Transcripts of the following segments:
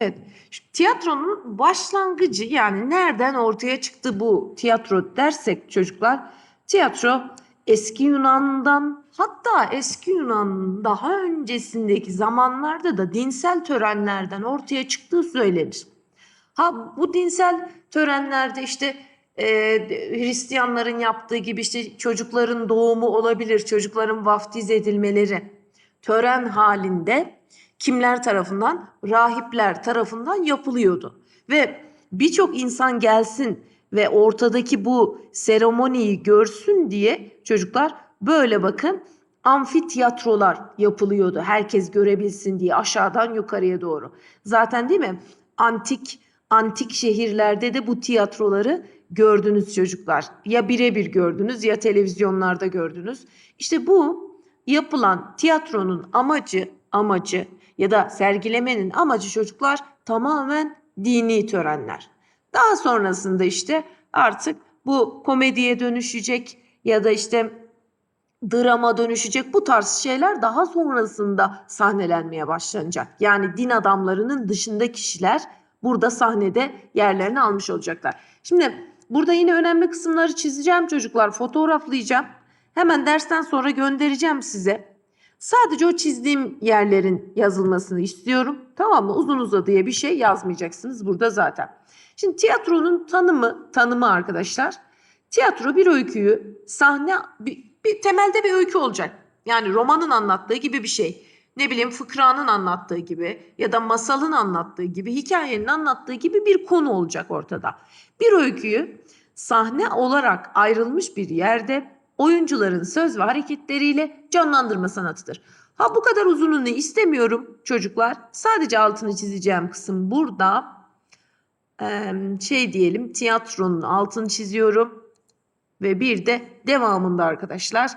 Evet. Şu tiyatronun başlangıcı yani nereden ortaya çıktı bu tiyatro dersek çocuklar tiyatro eski Yunan'dan hatta eski Yunan'ın daha öncesindeki zamanlarda da dinsel törenlerden ortaya çıktığı söylenir. Ha bu dinsel törenlerde işte e, Hristiyanların yaptığı gibi işte çocukların doğumu olabilir, çocukların vaftiz edilmeleri tören halinde kimler tarafından? Rahipler tarafından yapılıyordu. Ve birçok insan gelsin ve ortadaki bu seremoniyi görsün diye çocuklar böyle bakın amfiteyatrolar yapılıyordu. Herkes görebilsin diye aşağıdan yukarıya doğru. Zaten değil mi? Antik antik şehirlerde de bu tiyatroları gördünüz çocuklar. Ya birebir gördünüz ya televizyonlarda gördünüz. İşte bu yapılan tiyatronun amacı amacı ya da sergilemenin amacı çocuklar tamamen dini törenler. Daha sonrasında işte artık bu komediye dönüşecek ya da işte drama dönüşecek bu tarz şeyler daha sonrasında sahnelenmeye başlanacak. Yani din adamlarının dışında kişiler burada sahnede yerlerini almış olacaklar. Şimdi burada yine önemli kısımları çizeceğim çocuklar, fotoğraflayacağım. Hemen dersten sonra göndereceğim size. Sadece o çizdiğim yerlerin yazılmasını istiyorum. Tamam mı? Uzun uzadıya bir şey yazmayacaksınız burada zaten. Şimdi tiyatronun tanımı, tanımı arkadaşlar. Tiyatro bir öyküyü sahne bir, bir temelde bir öykü olacak. Yani romanın anlattığı gibi bir şey. Ne bileyim fıkranın anlattığı gibi ya da masalın anlattığı gibi, hikayenin anlattığı gibi bir konu olacak ortada. Bir öyküyü sahne olarak ayrılmış bir yerde oyuncuların söz ve hareketleriyle canlandırma sanatıdır. Ha bu kadar uzununu istemiyorum çocuklar. Sadece altını çizeceğim kısım burada. Ee, şey diyelim tiyatronun altını çiziyorum. Ve bir de devamında arkadaşlar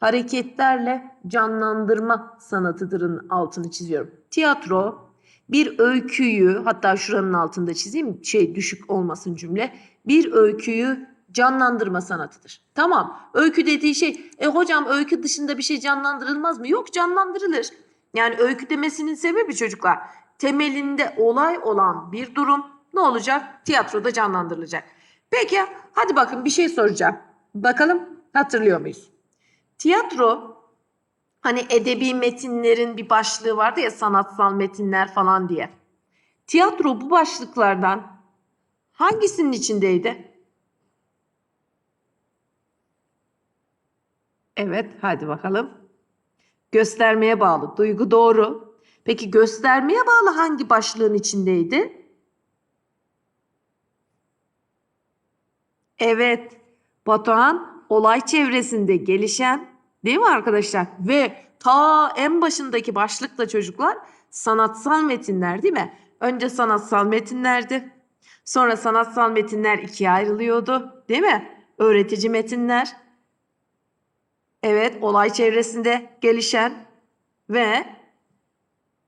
hareketlerle canlandırma sanatıdırın altını çiziyorum. Tiyatro bir öyküyü hatta şuranın altında çizeyim şey düşük olmasın cümle. Bir öyküyü canlandırma sanatıdır. Tamam. Öykü dediği şey e hocam öykü dışında bir şey canlandırılmaz mı? Yok canlandırılır. Yani öykü demesinin sebebi çocuklar temelinde olay olan bir durum ne olacak? Tiyatroda canlandırılacak. Peki hadi bakın bir şey soracağım. Bakalım hatırlıyor muyuz? Tiyatro hani edebi metinlerin bir başlığı vardı ya sanatsal metinler falan diye. Tiyatro bu başlıklardan hangisinin içindeydi? Evet, hadi bakalım. Göstermeye bağlı. Duygu doğru. Peki göstermeye bağlı hangi başlığın içindeydi? Evet, Batuhan olay çevresinde gelişen değil mi arkadaşlar? Ve ta en başındaki başlıkla çocuklar sanatsal metinler değil mi? Önce sanatsal metinlerdi. Sonra sanatsal metinler ikiye ayrılıyordu değil mi? Öğretici metinler. Evet, olay çevresinde gelişen ve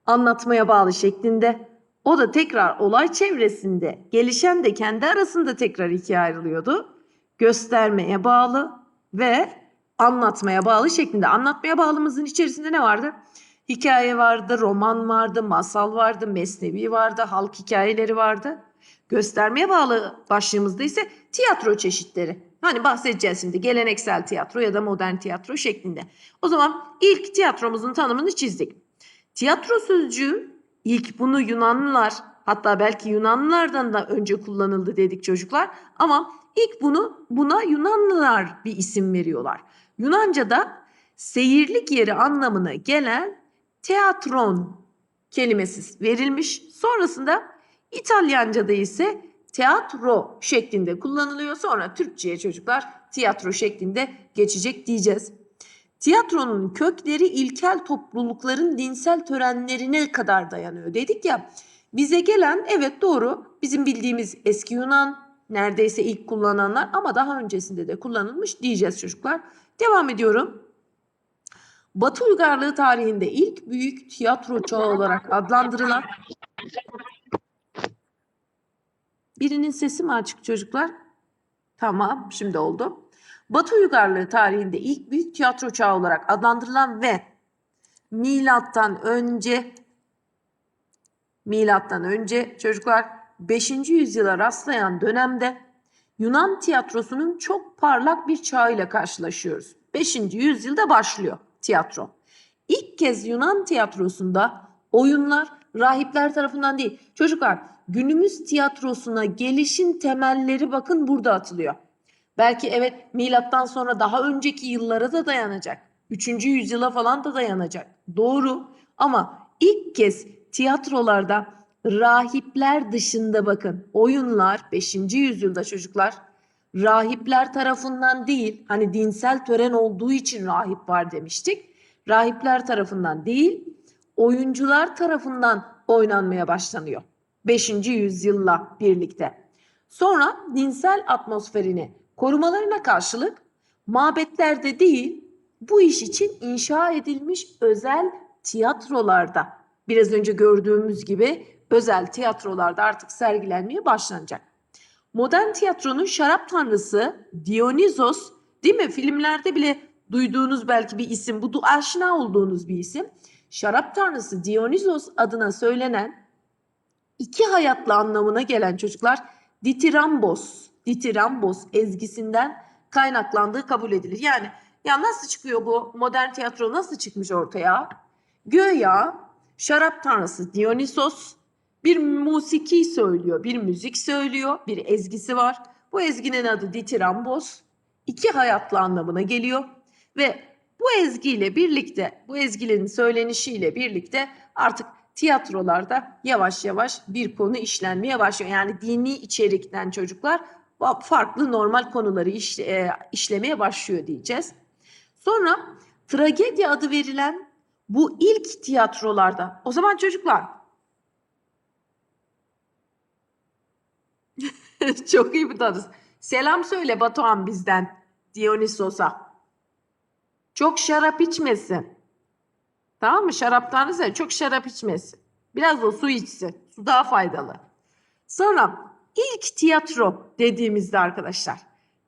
anlatmaya bağlı şeklinde. O da tekrar olay çevresinde gelişen de kendi arasında tekrar ikiye ayrılıyordu. Göstermeye bağlı ve anlatmaya bağlı şeklinde. Anlatmaya bağlımızın içerisinde ne vardı? Hikaye vardı, roman vardı, masal vardı, mesnevi vardı, halk hikayeleri vardı. Göstermeye bağlı başlığımızda ise tiyatro çeşitleri. Hani bahsedeceğiz şimdi geleneksel tiyatro ya da modern tiyatro şeklinde. O zaman ilk tiyatromuzun tanımını çizdik. Tiyatro sözcüğü ilk bunu Yunanlılar hatta belki Yunanlılardan da önce kullanıldı dedik çocuklar. Ama ilk bunu buna Yunanlılar bir isim veriyorlar. Yunanca'da seyirlik yeri anlamına gelen teatron kelimesi verilmiş. Sonrasında İtalyanca'da ise tiyatro şeklinde kullanılıyor. Sonra Türkçe'ye çocuklar tiyatro şeklinde geçecek diyeceğiz. Tiyatronun kökleri ilkel toplulukların dinsel törenlerine kadar dayanıyor dedik ya. Bize gelen evet doğru bizim bildiğimiz eski Yunan neredeyse ilk kullananlar ama daha öncesinde de kullanılmış diyeceğiz çocuklar. Devam ediyorum. Batı uygarlığı tarihinde ilk büyük tiyatro çağı olarak adlandırılan Birinin sesi mi açık çocuklar? Tamam, şimdi oldu. Batı uygarlığı tarihinde ilk büyük tiyatro çağı olarak adlandırılan ve milattan önce milattan önce çocuklar 5. yüzyıla rastlayan dönemde Yunan tiyatrosunun çok parlak bir çağıyla karşılaşıyoruz. 5. yüzyılda başlıyor tiyatro. İlk kez Yunan tiyatrosunda oyunlar rahipler tarafından değil. Çocuklar günümüz tiyatrosuna gelişin temelleri bakın burada atılıyor. Belki evet milattan sonra daha önceki yıllara da dayanacak. 3. yüzyıla falan da dayanacak. Doğru ama ilk kez tiyatrolarda rahipler dışında bakın oyunlar 5. yüzyılda çocuklar rahipler tarafından değil hani dinsel tören olduğu için rahip var demiştik. Rahipler tarafından değil oyuncular tarafından oynanmaya başlanıyor. 5. yüzyılla birlikte. Sonra dinsel atmosferini korumalarına karşılık mabetlerde değil bu iş için inşa edilmiş özel tiyatrolarda biraz önce gördüğümüz gibi özel tiyatrolarda artık sergilenmeye başlanacak. Modern tiyatronun şarap tanrısı Dionysos değil mi? Filmlerde bile duyduğunuz belki bir isim, bu aşina olduğunuz bir isim. Şarap tanrısı Dionysos adına söylenen iki hayatlı anlamına gelen çocuklar ditirambos, ditirambos ezgisinden kaynaklandığı kabul edilir. Yani ya nasıl çıkıyor bu modern tiyatro nasıl çıkmış ortaya? Göya şarap tanrısı Dionysos bir musiki söylüyor, bir müzik söylüyor, bir ezgisi var. Bu ezginin adı ditirambos. iki hayatlı anlamına geliyor ve bu ezgiyle birlikte, bu ezginin söylenişiyle birlikte artık tiyatrolarda yavaş yavaş bir konu işlenmeye başlıyor. Yani dini içerikten çocuklar farklı normal konuları iş, e, işlemeye başlıyor diyeceğiz. Sonra tragedya adı verilen bu ilk tiyatrolarda. O zaman çocuklar çok iyi bir tanız. Selam söyle Batuhan bizden Dionysos'a. Çok şarap içmesin. Tamam mı? Şaraptan çok şarap içmesin. Biraz da su içsin. Su daha faydalı. Sonra ilk tiyatro dediğimizde arkadaşlar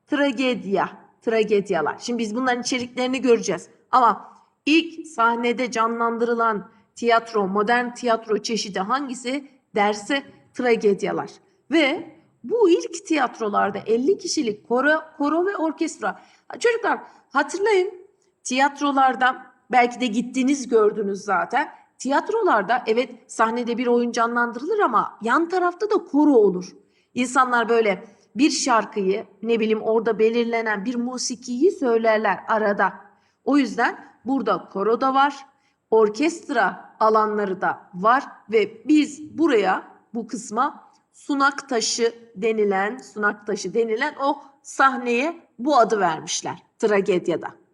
tragedya, tragedyalar. Şimdi biz bunların içeriklerini göreceğiz. Ama ilk sahnede canlandırılan tiyatro, modern tiyatro çeşidi hangisi derse tragedyalar. Ve bu ilk tiyatrolarda 50 kişilik koro, koro ve orkestra. Çocuklar hatırlayın tiyatrolarda belki de gittiniz gördünüz zaten. Tiyatrolarda evet sahnede bir oyun canlandırılır ama yan tarafta da koro olur. İnsanlar böyle bir şarkıyı ne bileyim orada belirlenen bir musikiyi söylerler arada. O yüzden burada koro da var, orkestra alanları da var ve biz buraya bu kısma sunak taşı denilen, sunak taşı denilen o sahneye bu adı vermişler tragedyada.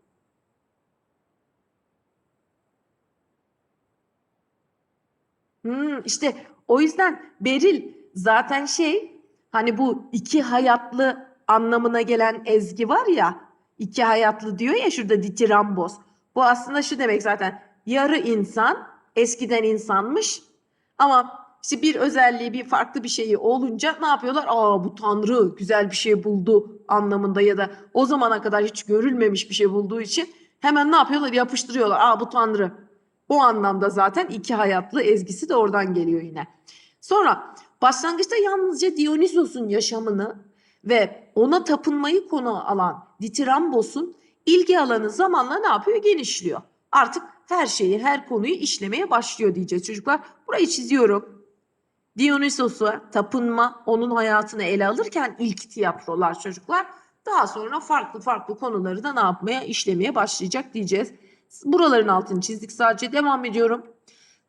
Hmm, işte o yüzden Beril zaten şey hani bu iki hayatlı anlamına gelen ezgi var ya iki hayatlı diyor ya şurada ditirambos. Bu aslında şu demek zaten yarı insan eskiden insanmış ama işte bir özelliği bir farklı bir şeyi olunca ne yapıyorlar? Aa bu tanrı güzel bir şey buldu anlamında ya da o zamana kadar hiç görülmemiş bir şey bulduğu için hemen ne yapıyorlar? Yapıştırıyorlar. Aa bu tanrı o anlamda zaten iki hayatlı ezgisi de oradan geliyor yine. Sonra başlangıçta yalnızca Dionysos'un yaşamını ve ona tapınmayı konu alan Ditirambos'un ilgi alanı zamanla ne yapıyor? Genişliyor. Artık her şeyi, her konuyu işlemeye başlıyor diyeceğiz çocuklar. Burayı çiziyorum. Dionysos'a tapınma, onun hayatını ele alırken ilk tiyatrolar çocuklar. Daha sonra farklı farklı konuları da ne yapmaya, işlemeye başlayacak diyeceğiz. Buraların altını çizdik sadece devam ediyorum.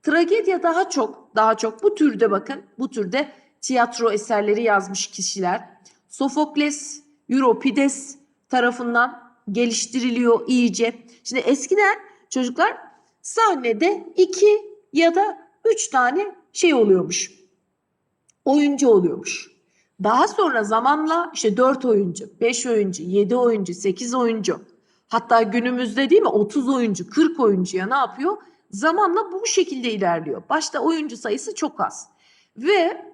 Tragedya daha çok daha çok bu türde bakın bu türde tiyatro eserleri yazmış kişiler. Sofokles, Euripides tarafından geliştiriliyor iyice. Şimdi eskiden çocuklar sahnede iki ya da üç tane şey oluyormuş. Oyuncu oluyormuş. Daha sonra zamanla işte dört oyuncu, beş oyuncu, yedi oyuncu, sekiz oyuncu Hatta günümüzde değil mi 30 oyuncu 40 oyuncuya ne yapıyor? Zamanla bu şekilde ilerliyor. Başta oyuncu sayısı çok az. Ve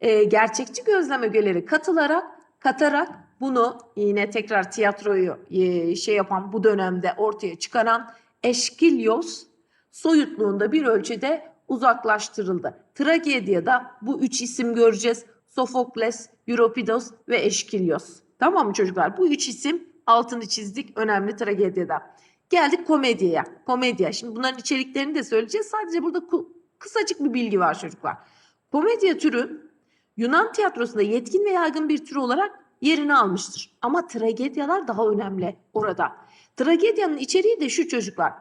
e, gerçekçi gözlem ögeleri katılarak katarak bunu yine tekrar tiyatroyu e, şey yapan bu dönemde ortaya çıkaran Eşkilyos soyutluğunda bir ölçüde uzaklaştırıldı. Tragediyada bu üç isim göreceğiz. Sofokles, Euripides ve Eşkilios. Tamam mı çocuklar? Bu üç isim altını çizdik önemli tragediyada. Geldik komediye. Komedya. Şimdi bunların içeriklerini de söyleyeceğiz. Sadece burada kısacık bir bilgi var çocuklar. Komedya türü Yunan tiyatrosunda yetkin ve yaygın bir tür olarak yerini almıştır. Ama tragedyalar daha önemli orada. Tragedyanın içeriği de şu çocuklar.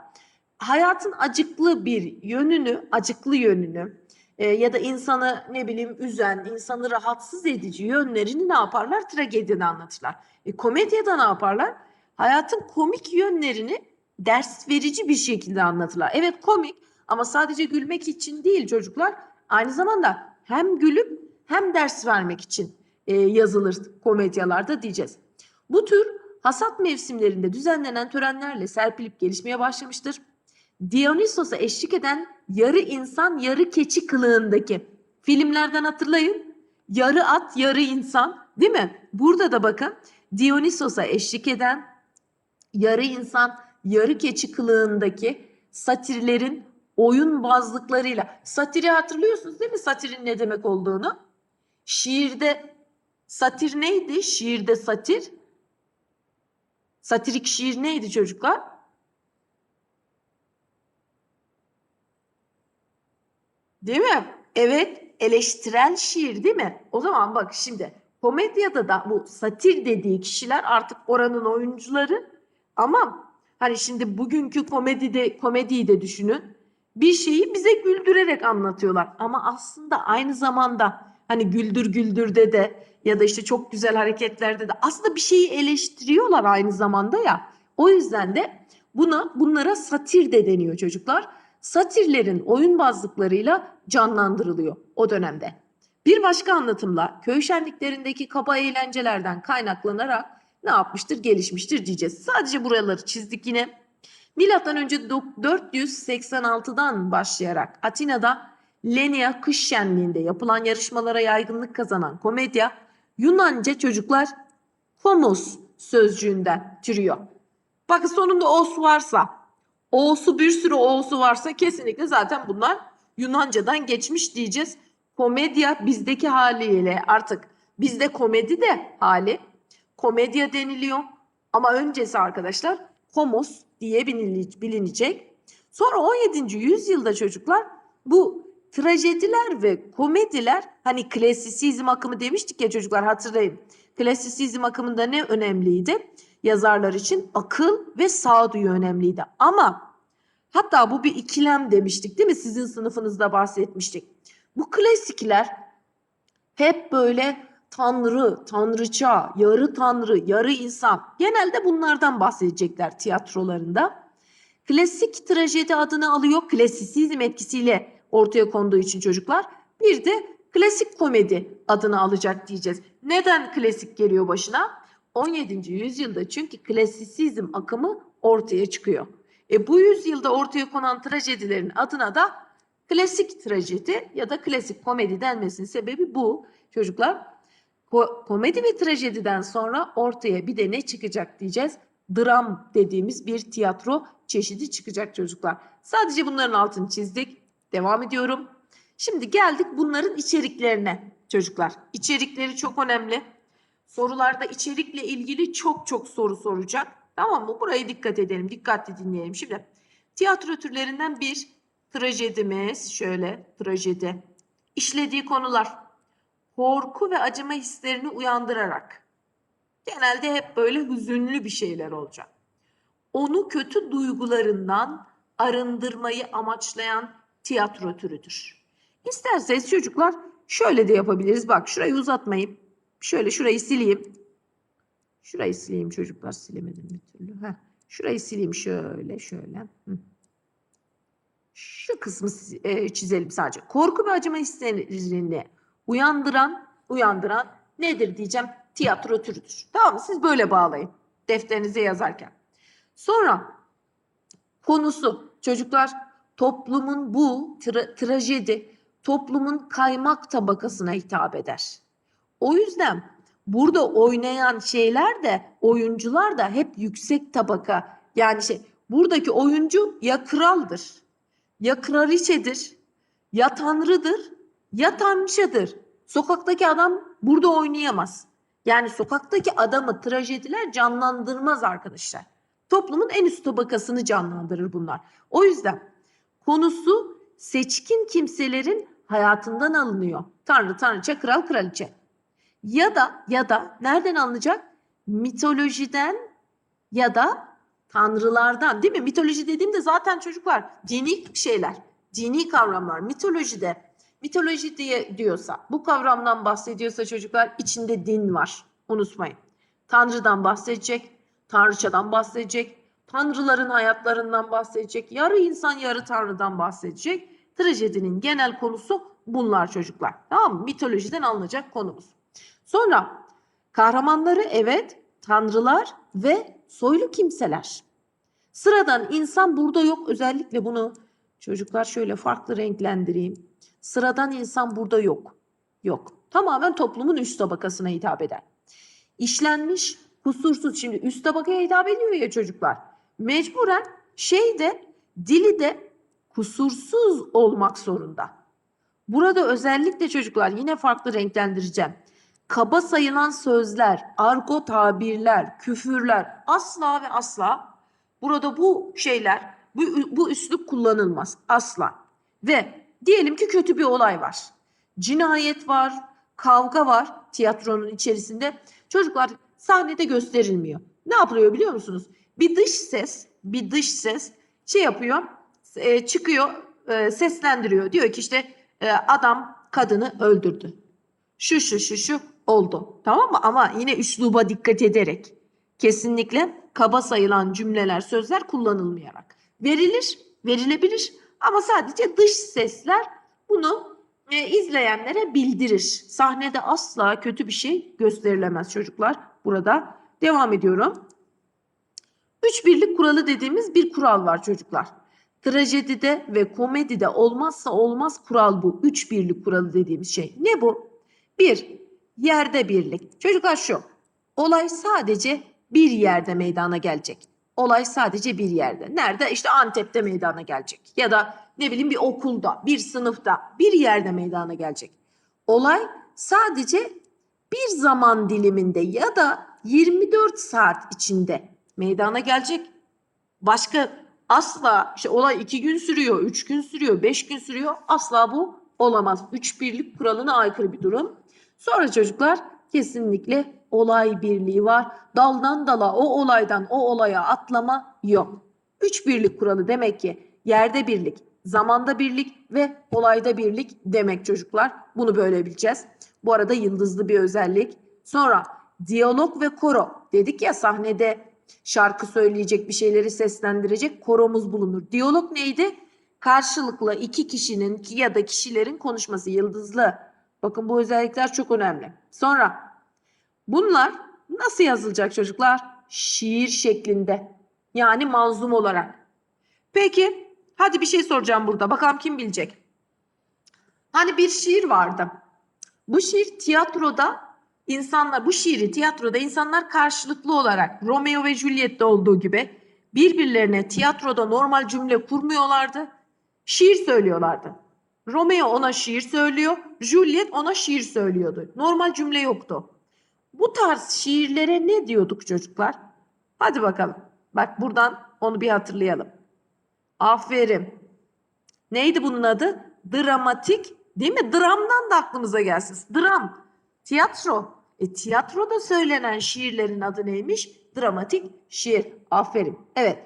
Hayatın acıklı bir yönünü, acıklı yönünü e, ya da insanı ne bileyim üzen, insanı rahatsız edici yönlerini ne yaparlar? Tragedyada anlatırlar. E, komedyada ne yaparlar? Hayatın komik yönlerini ders verici bir şekilde anlatırlar. Evet komik ama sadece gülmek için değil çocuklar. Aynı zamanda hem gülüp hem ders vermek için e, yazılır komedyalarda diyeceğiz. Bu tür hasat mevsimlerinde düzenlenen törenlerle serpilip gelişmeye başlamıştır. Dionysos'a eşlik eden yarı insan yarı keçi kılığındaki filmlerden hatırlayın. Yarı at yarı insan değil mi? Burada da bakın Dionysos'a eşlik eden yarı insan yarı keçi kılığındaki satirlerin oyun bazlıklarıyla. Satiri hatırlıyorsunuz değil mi satirin ne demek olduğunu? Şiirde satir neydi? Şiirde satir. Satirik şiir neydi çocuklar? Değil mi? Evet, eleştirel şiir değil mi? O zaman bak şimdi komedyada da bu satir dediği kişiler artık oranın oyuncuları ama hani şimdi bugünkü komedide komediyi de düşünün. Bir şeyi bize güldürerek anlatıyorlar ama aslında aynı zamanda hani güldür güldürde de ya da işte çok güzel hareketlerde de aslında bir şeyi eleştiriyorlar aynı zamanda ya. O yüzden de buna bunlara satir de deniyor çocuklar. Satirlerin oyunbazlıklarıyla canlandırılıyor o dönemde. Bir başka anlatımla köy şenliklerindeki kaba eğlencelerden kaynaklanarak ne yapmıştır? Gelişmiştir diyeceğiz. Sadece buraları çizdik yine. Milattan önce 486'dan başlayarak Atina'da Lenia kış şenliğinde yapılan yarışmalara yaygınlık kazanan komedya Yunanca çocuklar komos sözcüğünden türüyor. Bakın sonunda os varsa, o'su bir sürü o'su varsa kesinlikle zaten bunlar Yunanca'dan geçmiş diyeceğiz. Komedya bizdeki haliyle artık bizde komedi de hali komedya deniliyor. Ama öncesi arkadaşlar komos diye bilinecek. Sonra 17. yüzyılda çocuklar bu trajediler ve komediler hani klasisizm akımı demiştik ya çocuklar hatırlayın. Klasisizm akımında ne önemliydi? Yazarlar için akıl ve sağduyu önemliydi. Ama hatta bu bir ikilem demiştik değil mi? Sizin sınıfınızda bahsetmiştik. Bu klasikler hep böyle tanrı, tanrıça, yarı tanrı, yarı insan. Genelde bunlardan bahsedecekler tiyatrolarında. Klasik trajedi adını alıyor. Klasisizm etkisiyle ortaya konduğu için çocuklar. Bir de klasik komedi adını alacak diyeceğiz. Neden klasik geliyor başına? 17. yüzyılda çünkü klasisizm akımı ortaya çıkıyor. E bu yüzyılda ortaya konan trajedilerin adına da klasik trajedi ya da klasik komedi denmesinin sebebi bu çocuklar. Ko- komedi ve trajediden sonra ortaya bir de ne çıkacak diyeceğiz. Dram dediğimiz bir tiyatro çeşidi çıkacak çocuklar. Sadece bunların altını çizdik. Devam ediyorum. Şimdi geldik bunların içeriklerine çocuklar. İçerikleri çok önemli. Sorularda içerikle ilgili çok çok soru soracak. Tamam mı? Buraya dikkat edelim. Dikkatli dinleyelim. Şimdi tiyatro türlerinden bir trajedimiz. Şöyle trajedi. İşlediği konular korku ve acıma hislerini uyandırarak. Genelde hep böyle hüzünlü bir şeyler olacak. Onu kötü duygularından arındırmayı amaçlayan tiyatro türüdür. İsterseniz çocuklar şöyle de yapabiliriz. Bak şurayı uzatmayayım. Şöyle şurayı sileyim. Şurayı sileyim çocuklar silemedim bir türlü. Heh. Şurayı sileyim şöyle şöyle. Hı. Şu kısmı e, çizelim sadece. Korku ve acıma hislerini uyandıran, uyandıran nedir diyeceğim? Tiyatro türüdür. Tamam mı? Siz böyle bağlayın defterinize yazarken. Sonra konusu çocuklar toplumun bu tra- trajedi toplumun kaymak tabakasına hitap eder. O yüzden burada oynayan şeyler de oyuncular da hep yüksek tabaka yani şey buradaki oyuncu ya kraldır ya kraliçedir ya tanrıdır ya tanrıçadır. Sokaktaki adam burada oynayamaz. Yani sokaktaki adamı trajediler canlandırmaz arkadaşlar. Toplumun en üst tabakasını canlandırır bunlar. O yüzden konusu seçkin kimselerin hayatından alınıyor. Tanrı, tanrıça, kral, kraliçe. Ya da ya da nereden alınacak? Mitolojiden ya da tanrılardan değil mi? Mitoloji dediğimde zaten çocuklar dini şeyler, dini kavramlar. Mitolojide mitoloji diye diyorsa, bu kavramdan bahsediyorsa çocuklar içinde din var. Unutmayın. Tanrı'dan bahsedecek, tanrıçadan bahsedecek, tanrıların hayatlarından bahsedecek, yarı insan yarı tanrıdan bahsedecek. Trajedinin genel konusu bunlar çocuklar. Tamam mı? Mitolojiden alınacak konumuz. Sonra kahramanları evet tanrılar ve soylu kimseler. Sıradan insan burada yok. Özellikle bunu çocuklar şöyle farklı renklendireyim. Sıradan insan burada yok. Yok. Tamamen toplumun üst tabakasına hitap eden. İşlenmiş, kusursuz. Şimdi üst tabakaya hitap ediyor ya çocuklar. Mecburen şey de dili de kusursuz olmak zorunda. Burada özellikle çocuklar yine farklı renklendireceğim. Kaba sayılan sözler, argo tabirler, küfürler asla ve asla burada bu şeyler, bu, bu üslup kullanılmaz asla. Ve diyelim ki kötü bir olay var. Cinayet var, kavga var tiyatronun içerisinde. Çocuklar sahnede gösterilmiyor. Ne yapılıyor biliyor musunuz? Bir dış ses, bir dış ses şey yapıyor, e, çıkıyor, e, seslendiriyor. Diyor ki işte e, adam kadını öldürdü. Şu şu şu şu oldu. Tamam mı? Ama yine üsluba dikkat ederek. Kesinlikle kaba sayılan cümleler, sözler kullanılmayarak. Verilir, verilebilir ama sadece dış sesler bunu e, izleyenlere bildirir. Sahnede asla kötü bir şey gösterilemez çocuklar. Burada devam ediyorum. Üç birlik kuralı dediğimiz bir kural var çocuklar. Trajedide ve komedide olmazsa olmaz kural bu. Üç birlik kuralı dediğimiz şey. Ne bu? Bir, yerde birlik. Çocuklar şu, olay sadece bir yerde meydana gelecek. Olay sadece bir yerde. Nerede? İşte Antep'te meydana gelecek. Ya da ne bileyim bir okulda, bir sınıfta, bir yerde meydana gelecek. Olay sadece bir zaman diliminde ya da 24 saat içinde meydana gelecek. Başka asla işte olay iki gün sürüyor, üç gün sürüyor, beş gün sürüyor. Asla bu olamaz. Üç birlik kuralına aykırı bir durum. Sonra çocuklar kesinlikle olay birliği var. Daldan dala o olaydan o olaya atlama yok. Üç birlik kuralı demek ki yerde birlik, zamanda birlik ve olayda birlik demek çocuklar. Bunu böyle bileceğiz. Bu arada yıldızlı bir özellik. Sonra diyalog ve koro. Dedik ya sahnede şarkı söyleyecek bir şeyleri seslendirecek koromuz bulunur. Diyalog neydi? Karşılıklı iki kişinin ya da kişilerin konuşması yıldızlı. Bakın bu özellikler çok önemli. Sonra bunlar nasıl yazılacak çocuklar? Şiir şeklinde. Yani manzum olarak. Peki hadi bir şey soracağım burada. Bakalım kim bilecek? Hani bir şiir vardı. Bu şiir tiyatroda insanlar bu şiiri tiyatroda insanlar karşılıklı olarak Romeo ve Juliet'te olduğu gibi birbirlerine tiyatroda normal cümle kurmuyorlardı. Şiir söylüyorlardı. Romeo ona şiir söylüyor, Juliet ona şiir söylüyordu. Normal cümle yoktu. Bu tarz şiirlere ne diyorduk çocuklar? Hadi bakalım. Bak buradan onu bir hatırlayalım. Aferin. Neydi bunun adı? Dramatik değil mi? Dramdan da aklımıza gelsin. Dram. Tiyatro. E tiyatroda söylenen şiirlerin adı neymiş? Dramatik şiir. Aferin. Evet.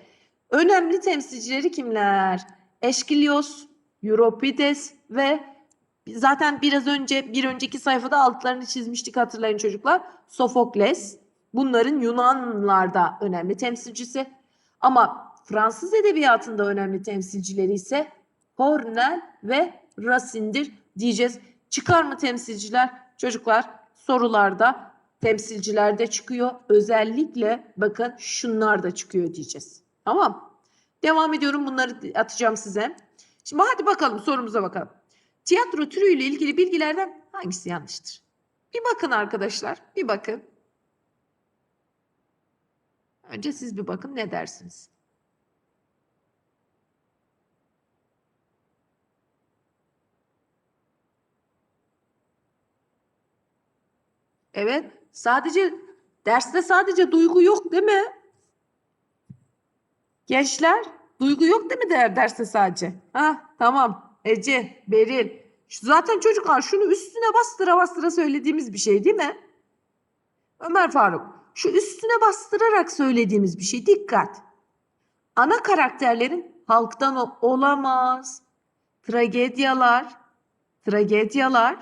Önemli temsilcileri kimler? Eşkilios, Euripides ve zaten biraz önce bir önceki sayfada altlarını çizmiştik hatırlayın çocuklar. Sofokles. Bunların Yunanlarda önemli temsilcisi. Ama Fransız edebiyatında önemli temsilcileri ise Cornell ve Racine'dir diyeceğiz. Çıkar mı temsilciler? Çocuklar sorularda temsilcilerde çıkıyor. Özellikle bakın şunlar da çıkıyor diyeceğiz. Tamam. Devam ediyorum bunları atacağım size. Şimdi hadi bakalım sorumuza bakalım. Tiyatro türüyle ilgili bilgilerden hangisi yanlıştır? Bir bakın arkadaşlar, bir bakın. Önce siz bir bakın ne dersiniz? Evet, sadece derste sadece duygu yok değil mi? Gençler duygu yok değil mi der derste sadece? Ha tamam. Ece, Beril. Şu, zaten çocuklar şunu üstüne bastıra bastıra söylediğimiz bir şey değil mi? Ömer Faruk. Şu üstüne bastırarak söylediğimiz bir şey. Dikkat. Ana karakterlerin halktan olamaz. Tragedyalar, tragedyalar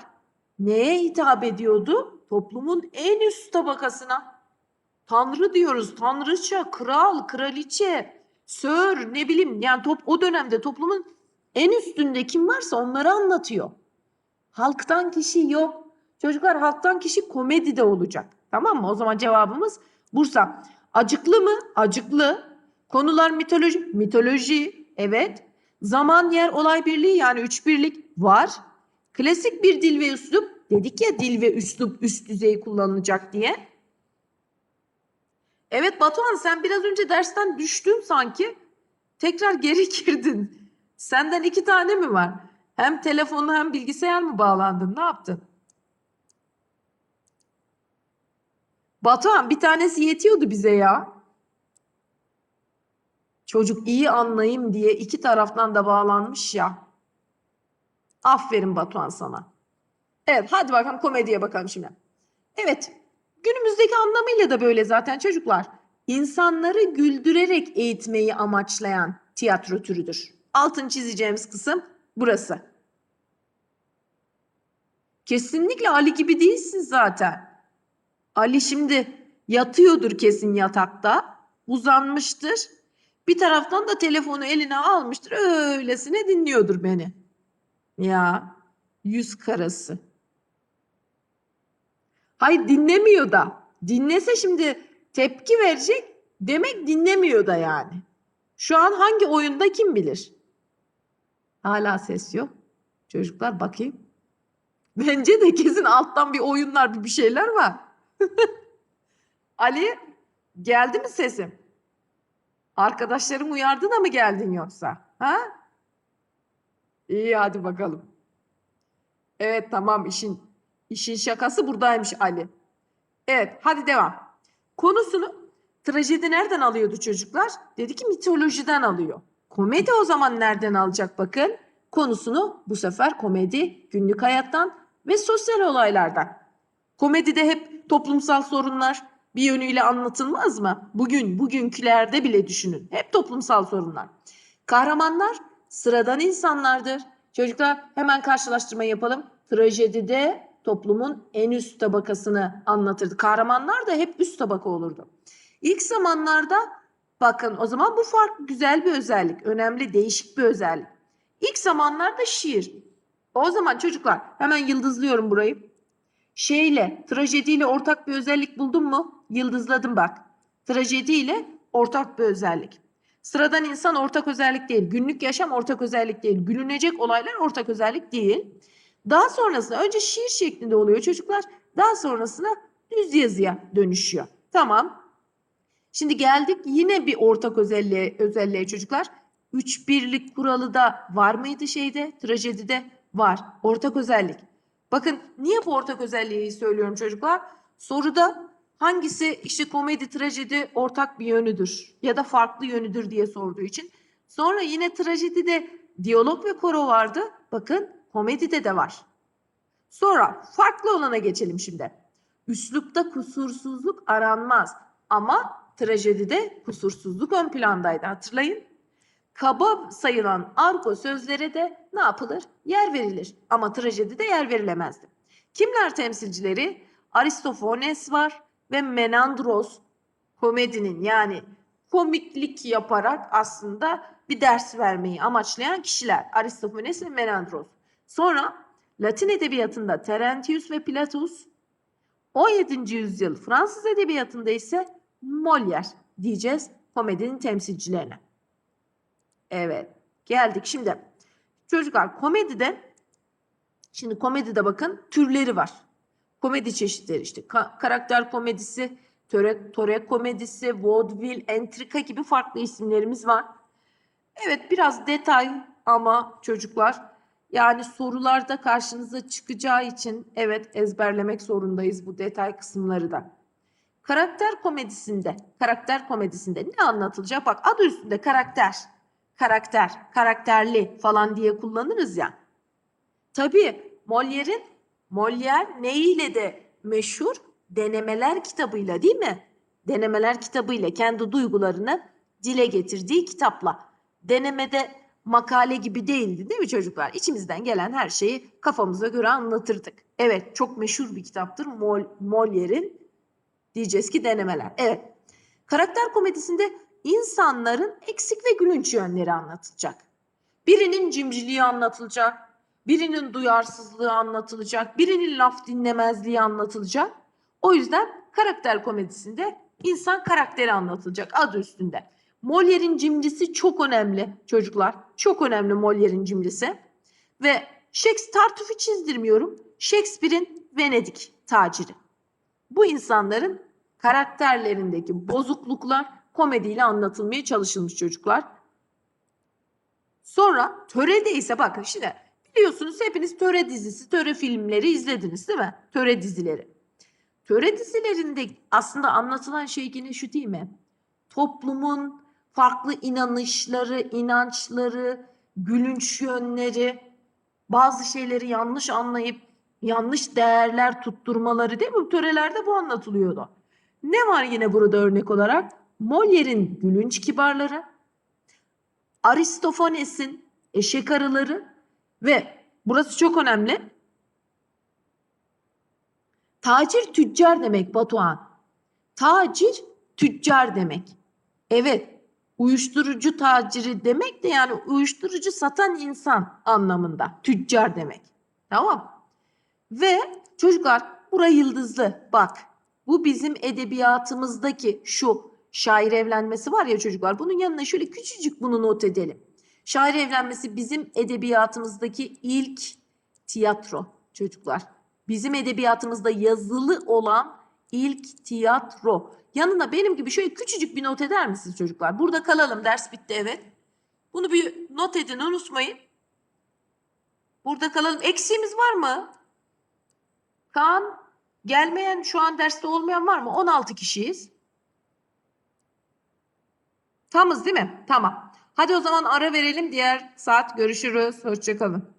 neye hitap ediyordu? Toplumun en üst tabakasına. Tanrı diyoruz, tanrıça, kral, kraliçe, sör, ne bileyim yani top o dönemde toplumun en üstünde kim varsa onları anlatıyor. Halktan kişi yok. Çocuklar halktan kişi komedide olacak. Tamam mı? O zaman cevabımız Bursa. Acıklı mı? Acıklı. Konular mitoloji. Mitoloji. Evet. Zaman, yer, olay birliği yani üç birlik var. Klasik bir dil ve üslup. Dedik ya dil ve üslup üst düzey kullanılacak diye. Evet Batuhan sen biraz önce dersten düştün sanki. Tekrar geri girdin. Senden iki tane mi var? Hem telefonu hem bilgisayar mı bağlandın? Ne yaptın? Batuhan bir tanesi yetiyordu bize ya. Çocuk iyi anlayayım diye iki taraftan da bağlanmış ya. Aferin Batuhan sana. Evet hadi bakalım komediye bakalım şimdi. Evet günümüzdeki anlamıyla da böyle zaten çocuklar. İnsanları güldürerek eğitmeyi amaçlayan tiyatro türüdür. Altın çizeceğimiz kısım burası. Kesinlikle Ali gibi değilsin zaten. Ali şimdi yatıyordur kesin yatakta. Uzanmıştır. Bir taraftan da telefonu eline almıştır. Öylesine dinliyordur beni. Ya yüz karası. Hayır dinlemiyor da. Dinlese şimdi tepki verecek. Demek dinlemiyor da yani. Şu an hangi oyunda kim bilir? Hala ses yok. Çocuklar bakayım. Bence de kesin alttan bir oyunlar bir şeyler var. Ali geldi mi sesim? Arkadaşlarım uyardı da mı geldin yoksa? Ha? İyi hadi bakalım. Evet tamam işin işin şakası buradaymış Ali. Evet hadi devam. Konusunu trajedi nereden alıyordu çocuklar? Dedi ki mitolojiden alıyor. Komedi o zaman nereden alacak bakın? Konusunu bu sefer komedi günlük hayattan ve sosyal olaylardan. Komedide hep toplumsal sorunlar bir yönüyle anlatılmaz mı? Bugün, bugünkülerde bile düşünün. Hep toplumsal sorunlar. Kahramanlar sıradan insanlardır. Çocuklar hemen karşılaştırma yapalım. Trajedide toplumun en üst tabakasını anlatırdı. Kahramanlar da hep üst tabaka olurdu. İlk zamanlarda bakın o zaman bu fark güzel bir özellik. Önemli, değişik bir özellik. İlk zamanlarda şiir. O zaman çocuklar hemen yıldızlıyorum burayı. Şeyle, trajediyle ortak bir özellik buldun mu? Yıldızladım bak. Trajediyle ortak bir özellik. Sıradan insan ortak özellik değil. Günlük yaşam ortak özellik değil. Gülünecek olaylar ortak özellik değil. Daha sonrasında önce şiir şeklinde oluyor çocuklar. Daha sonrasında düz yazıya dönüşüyor. Tamam. Şimdi geldik yine bir ortak özelliğe, özelliğe çocuklar. Üç birlik kuralı da var mıydı şeyde? Trajedide var. Ortak özellik. Bakın niye bu ortak özelliği söylüyorum çocuklar? Soruda hangisi işte komedi, trajedi ortak bir yönüdür ya da farklı yönüdür diye sorduğu için. Sonra yine trajedide diyalog ve koro vardı. Bakın komedide de var. Sonra farklı olana geçelim şimdi. Üslupta kusursuzluk aranmaz ama trajedide kusursuzluk ön plandaydı hatırlayın. Kaba sayılan argo sözlere de ne yapılır? Yer verilir ama trajedide yer verilemezdi. Kimler temsilcileri? Aristofanes var ve Menandros komedinin yani komiklik yaparak aslında bir ders vermeyi amaçlayan kişiler. Aristofanes ve Menandros. Sonra Latin edebiyatında Terentius ve Plautus, 17. yüzyıl Fransız edebiyatında ise Molière diyeceğiz komedinin temsilcilerine. Evet geldik şimdi. Çocuklar komedide şimdi komedide bakın türleri var. Komedi çeşitleri işte ka- karakter komedisi, töre, töre komedisi, vaudeville, entrika gibi farklı isimlerimiz var. Evet biraz detay ama çocuklar Yani sorularda karşınıza çıkacağı için evet ezberlemek zorundayız bu detay kısımları da. Karakter komedisinde, karakter komedisinde ne anlatılacak? Bak adı üstünde karakter, karakter, karakterli falan diye kullanırız ya. Tabii Molière'in Molière neyiyle de meşhur? Denemeler kitabıyla değil mi? Denemeler kitabıyla kendi duygularını dile getirdiği kitapla. Denemede makale gibi değildi değil mi çocuklar? İçimizden gelen her şeyi kafamıza göre anlatırdık. Evet çok meşhur bir kitaptır Mol Molière'in diyeceğiz ki denemeler. Evet. Karakter komedisinde insanların eksik ve gülünç yönleri anlatılacak. Birinin cimriliği anlatılacak, birinin duyarsızlığı anlatılacak, birinin laf dinlemezliği anlatılacak. O yüzden karakter komedisinde insan karakteri anlatılacak adı üstünde. Molière'in cimrisi çok önemli çocuklar. Çok önemli Molière'in cimrisi. Ve Shakespeare Tartuf'u çizdirmiyorum. Shakespeare'in Venedik taciri. Bu insanların karakterlerindeki bozukluklar komediyle anlatılmaya çalışılmış çocuklar. Sonra törede ise bakın şimdi biliyorsunuz hepiniz töre dizisi, töre filmleri izlediniz değil mi? Töre dizileri. Töre dizilerinde aslında anlatılan şey yine şu değil mi? Toplumun farklı inanışları, inançları, gülünç yönleri, bazı şeyleri yanlış anlayıp yanlış değerler tutturmaları değil mi? Törelerde bu anlatılıyordu. Ne var yine burada örnek olarak? Molière'in gülünç kibarları, Aristofanes'in eşek arıları ve burası çok önemli. Tacir tüccar demek Batuhan. Tacir tüccar demek. Evet uyuşturucu taciri demek de yani uyuşturucu satan insan anlamında tüccar demek. Tamam Ve çocuklar bura yıldızlı bak bu bizim edebiyatımızdaki şu şair evlenmesi var ya çocuklar bunun yanına şöyle küçücük bunu not edelim. Şair evlenmesi bizim edebiyatımızdaki ilk tiyatro çocuklar. Bizim edebiyatımızda yazılı olan ilk tiyatro. Yanına benim gibi şöyle küçücük bir not eder misiniz çocuklar? Burada kalalım ders bitti evet. Bunu bir not edin unutmayın. Burada kalalım. Eksiğimiz var mı? Kaan gelmeyen şu an derste olmayan var mı? 16 kişiyiz. Tamız değil mi? Tamam. Hadi o zaman ara verelim. Diğer saat görüşürüz. Hoşçakalın.